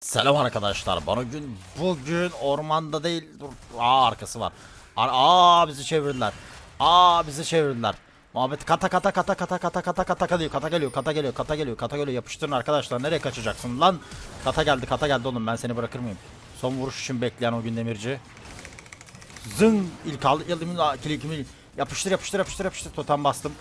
Selam arkadaşlar. Bana gün bugün ormanda değil. Dur. Aa arkası var. Ar- Aa bizi çevirdiler. Aa bizi çevirdiler. Muhabbet kata kata kata kata kata kata kata geliyor kata geliyor kata geliyor kata geliyor kata geliyor yapıştırın arkadaşlar nereye kaçacaksın lan kata geldi kata geldi oğlum ben seni bırakır mıyım son vuruş için bekleyen o gün demirci zın ilk aldı yapıştır yapıştır yapıştır yapıştır totem bastım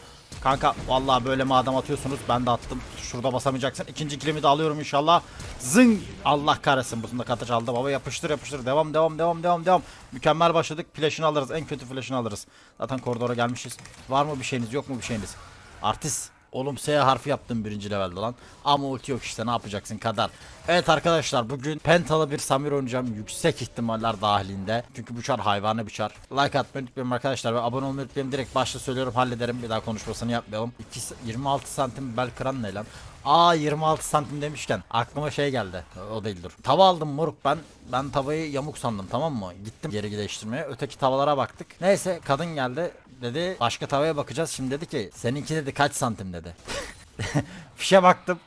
kanka vallahi böyle madem atıyorsunuz ben de attım. Şurada basamayacaksın. İkinci kilimi de alıyorum inşallah. Zın Allah kahretsin bunda kata çaldı baba yapıştır yapıştır. Devam devam devam devam devam. Mükemmel başladık. Flash'ını alırız. En kötü flash'ını alırız. Zaten koridora gelmişiz. Var mı bir şeyiniz yok mu bir şeyiniz? Artist Oğlum S harfi yaptım birinci levelde lan. Ama ulti yok işte ne yapacaksın kadar. Evet arkadaşlar bugün Pentalı bir Samir oynayacağım yüksek ihtimaller dahilinde. Çünkü bu çar hayvanı bir çar. Like atmayı unutmayın arkadaşlar ve abone olmayı unutmayın. Direkt başta söylüyorum hallederim bir daha konuşmasını yapmayalım. 2, 26 santim bel kıran ne lan? Aa 26 santim demişken aklıma şey geldi. O değil dur. Tava aldım moruk ben. Ben tavayı yamuk sandım tamam mı? Gittim geri değiştirmeye. Öteki tavalara baktık. Neyse kadın geldi. Dedi başka tavaya bakacağız. Şimdi dedi ki seninki dedi kaç santim dedi. Fişe baktım.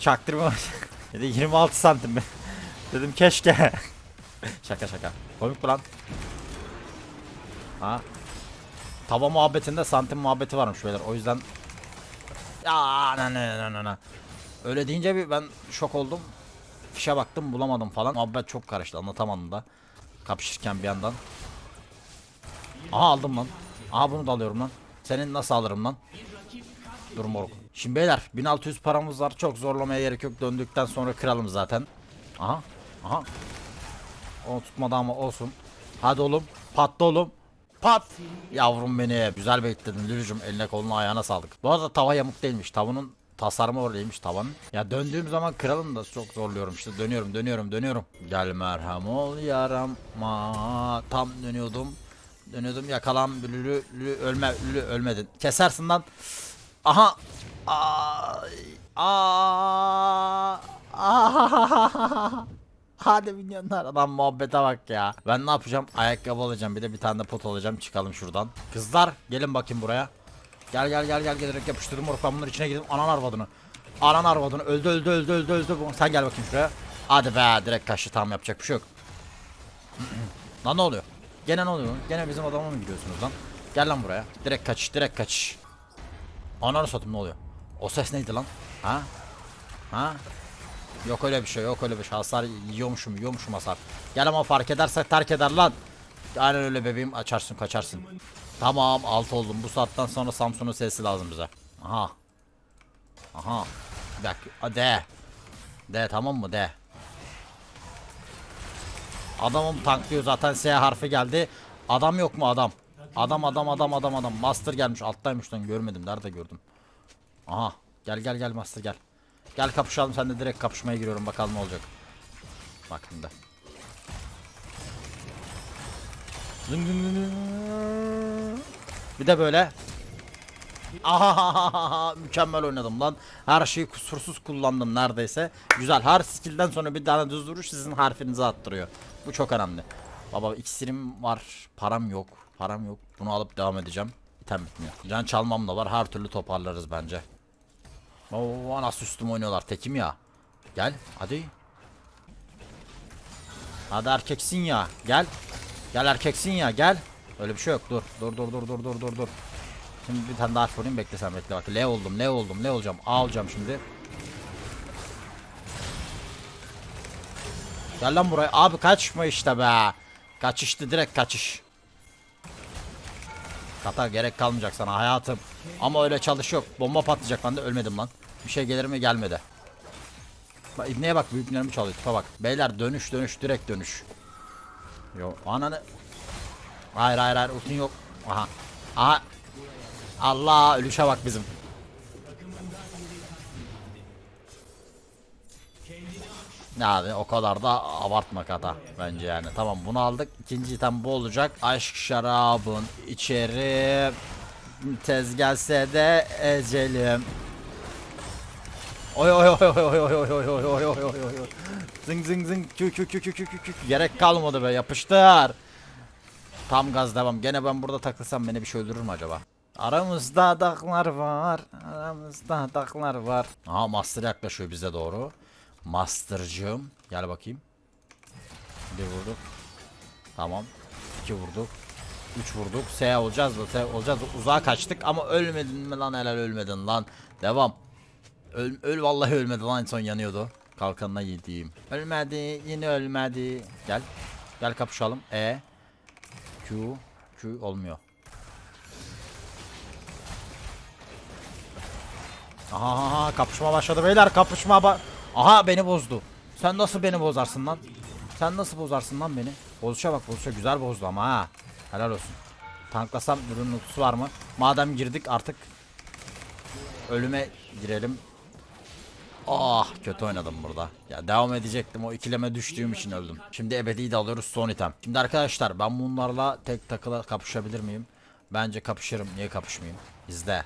Çaktırma. dedi 26 santim? Dedim keşke. şaka şaka. Komik mi lan? Ha? Tava muhabbetinde santim muhabbeti varmış beyler. O yüzden ne ne ne ne. Öyle deyince bir ben şok oldum. Fişe baktım bulamadım falan. Muhabbet çok karıştı anlatamadım da. Kapışırken bir yandan. Aha aldım lan. Aha bunu da alıyorum lan. Senin nasıl alırım lan? Dur moruk. Şimdi beyler 1600 paramız var. Çok zorlamaya gerek yok. Döndükten sonra kıralım zaten. Aha. Aha. Onu tutmadı ama olsun. Hadi oğlum. Patla oğlum. Pat. Yavrum beni. Güzel bekledin Lülücüm. Eline koluna ayağına sağlık. Bu arada tava yamuk değilmiş. Tavanın tasarımı oradaymış tavanın. Ya döndüğüm zaman kralım da çok zorluyorum işte. Dönüyorum dönüyorum dönüyorum. Gel merhem ol yarama. Tam dönüyordum. Dönüyordum yakalan lülü, lülü ölme lülü ölmedin. Kesersin lan. Aha. Ay. Aa. Aa. Hadi milyonlar adam muhabbete bak ya. Ben ne yapacağım? Ayakkabı alacağım bir de bir tane de pot alacağım çıkalım şuradan. Kızlar gelin bakayım buraya. Gel gel gel gel gelerek yapıştırdım moruk ben bunların içine girdim anan arvadını. Anan arvadını öldü öldü öldü öldü öldü. Sen gel bakayım şuraya. Hadi be direkt kaçtı tamam yapacak bir şey yok. lan ne oluyor? Gene ne oluyor? Gene bizim adama mı gidiyorsunuz lan? Gel lan buraya. Direkt kaç direkt kaç. Ananı satayım ne oluyor? O ses neydi lan? Ha? Ha? Yok öyle bir şey yok öyle bir şey. Hasar yiyormuşum yiyormuşum hasar. Gel ama fark ederse terk eder lan. Aynen öyle bebeğim açarsın kaçarsın. Tamam alt oldum. Bu saatten sonra Samsun'un sesi lazım bize. Aha. Aha. Bir dakika. A, D. D tamam mı? D. Adamım tanklıyor zaten. S harfi geldi. Adam yok mu adam Adam adam adam adam adam Master gelmiş alttaymış lan görmedim nerede gördüm Aha gel gel gel Master gel Gel kapışalım sen de direkt kapışmaya giriyorum bakalım ne olacak. Bak şimdi. Bir de böyle. Aha mükemmel oynadım lan. Her şeyi kusursuz kullandım neredeyse. Güzel. Her skill'den sonra bir tane düz duruş sizin harfinizi attırıyor. Bu çok önemli. Baba iksirim var. Param yok. Param yok. Bunu alıp devam edeceğim. İtem bitmiyor. Can çalmam da var. Her türlü toparlarız bence. Oo nasıl üstüm oynuyorlar tekim ya. Gel hadi. Hadi erkeksin ya. Gel. Gel erkeksin ya gel. Öyle bir şey yok. Dur. Dur dur dur dur dur dur dur. Şimdi bir tane daha vurayım bekle sen bekle bak. L oldum L oldum L olacağım. A olacağım şimdi. Gel lan buraya. Abi kaçma işte be. Kaçıştı direkt kaçış. Kata gerek kalmayacak sana hayatım. Ama öyle çalış yok. Bomba patlayacak ben de ölmedim lan. Bir şey gelir mi gelmedi. Bak İbneye bak büyüklerimi çalıyor tipe bak. Beyler dönüş dönüş direkt dönüş. Yo ananı. Hayır hayır hayır ultin yok. Aha. Aha. Allah ölüşe bak bizim. Yani o kadar da abartma kata bence yani. Tamam bunu aldık. İkinci item bu olacak. Aşk şarabın içeri tez gelse de ecelim. Oy oy oy oy oy oy oy oy oy oy oy oy oy. Zing zing zing kü kü kü kü kü kü. Gerek kalmadı be yapıştır. Tam gaz devam. Gene ben burada takılsam beni bir şey öldürür mü acaba? Aramızda dağlar var. Aramızda dağlar var. Aha Master yaklaşıyor bize doğru. Master'cığım. Gel bakayım. Bir vurduk. Tamam. İki vurduk. Üç vurduk. S olacağız mı? S olacağız mı? Uzağa kaçtık ama ölmedin mi lan helal ölmedin lan. Devam. Öl, öl vallahi ölmedi lan en son yanıyordu. Kalkanına yediğim. Ölmedi yine ölmedi. Gel. Gel kapışalım. E. Q. Q olmuyor. Aha, aha kapışma başladı beyler kapışma ba Aha beni bozdu. Sen nasıl beni bozarsın lan? Sen nasıl bozarsın lan beni? Bozuşa bak bozuşa güzel bozdu ama ha. Helal olsun. Tanklasam ürünün kutusu var mı? Madem girdik artık ölüme girelim. Ah kötü oynadım burada. Ya devam edecektim o ikileme düştüğüm için öldüm. Şimdi ebediyi de alıyoruz son item. Şimdi arkadaşlar ben bunlarla tek takıla kapışabilir miyim? Bence kapışırım. Niye kapışmayayım? İzle.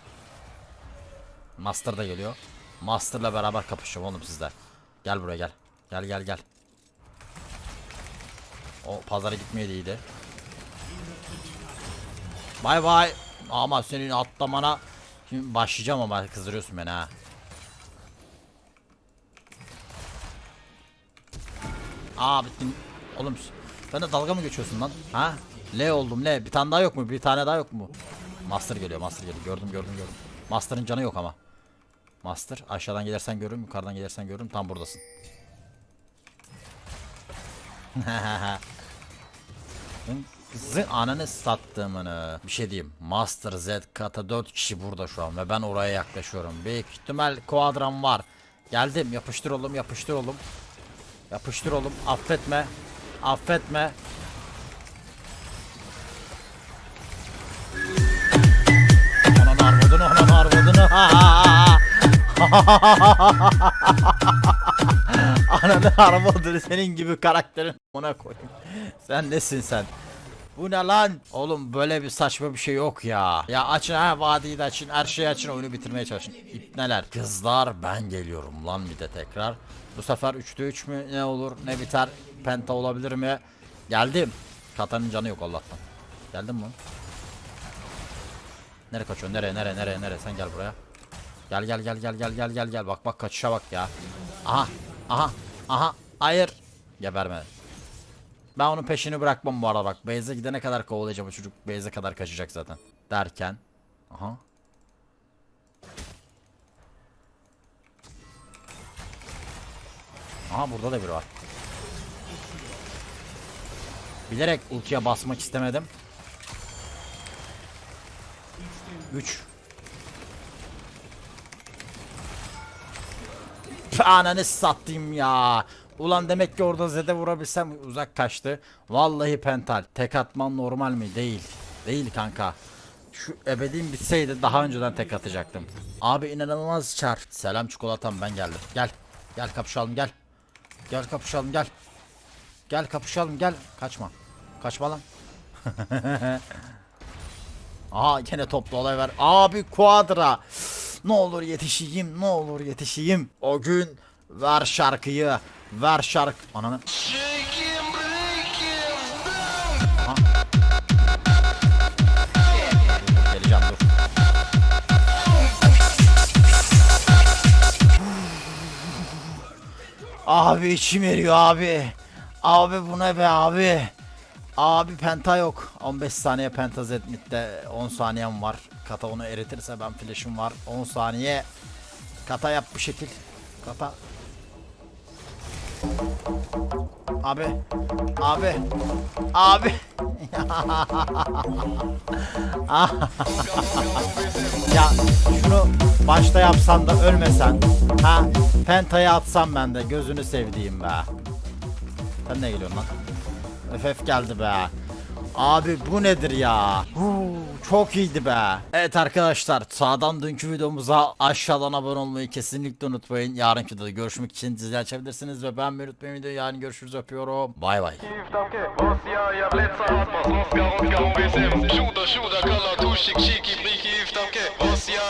Master da geliyor. Master'la beraber kapışacağım oğlum sizde. Gel buraya gel. Gel gel gel. O pazara gitmeye de iyiydi. Bay bay. Ama senin atlamana Şimdi başlayacağım ama kızdırıyorsun beni ha. Aa bittin. Oğlum ben de dalga mı geçiyorsun lan? Ha? L oldum L. Bir tane daha yok mu? Bir tane daha yok mu? Master geliyor, Master geliyor. Gördüm, gördüm, gördüm. Master'ın canı yok ama. Master aşağıdan gelirsen görürüm, yukarıdan gelirsen görürüm. Tam buradasın. Zı ananı sattığımını. Bir şey diyeyim. Master Z kata 4 kişi burada şu an ve ben oraya yaklaşıyorum. Büyük ihtimal kuadram var. Geldim. Yapıştır oğlum, yapıştır oğlum. Yapıştır oğlum. Affetme. Affetme. Ananı arvadını senin gibi karakterin ona koyayım. Sen nesin sen? Bu ne lan? Oğlum böyle bir saçma bir şey yok ya. Ya açın ha vadiyi de açın her şeyi açın oyunu bitirmeye çalışın. İpneler. Kızlar ben geliyorum lan bir de tekrar. Bu sefer 3'te 3 mü ne olur ne biter. Penta olabilir mi? Geldim. Katanın canı yok Allah'tan. Geldin mi? Nereye kaçıyorsun? Nereye nereye nereye nereye? Sen gel buraya. Gel gel gel gel gel gel gel gel. Bak bak kaçışa bak ya. Aha. Aha. Aha. Hayır. Geberme. Ben onun peşini bırakmam bu arada bak. Beyze gidene kadar kovalayacağım. Bu çocuk Beyze kadar kaçacak zaten. Derken. Aha. Aha burada da biri var. Bilerek ultiye basmak istemedim. 3 Ananı sattım ya. Ulan demek ki orada zede vurabilsem uzak kaçtı. Vallahi pental. Tek atmam normal mi? Değil. Değil kanka. Şu ebediğim bitseydi daha önceden tek atacaktım. Abi inanılmaz çar. Selam çikolatam ben geldim. Gel. Gel kapışalım gel. Gel kapışalım gel. Gel kapışalım gel. Kaçma. Kaçma lan. Aha gene toplu olay var. Abi kuadra. Ne olur yetişeyim, ne olur yetişeyim. O gün ver şarkıyı, ver şarkı. Ananı. Aha. Geleceğim dur. Abi içim eriyor abi. Abi bu ne be abi. Abi penta yok. 15 saniye penta zetmitte 10 saniyem var. Kata onu eritirse ben flash'ım var. 10 saniye. Kata yap bir şekil. Kata. Abi. Abi. Abi. ya şunu başta yapsan da ölmesen. Ha pentayı atsam ben de gözünü sevdiğim be. Sen ne geliyorsun lan? FF geldi be. Abi bu nedir ya? Huu, çok iyiydi be. Evet arkadaşlar sağdan dünkü videomuza aşağıdan abone olmayı kesinlikle unutmayın. Yarınki videoda görüşmek için zil açabilirsiniz ve beğenmeyi unutmayın videoyu. Yarın görüşürüz öpüyorum. Bay bay. Åsia,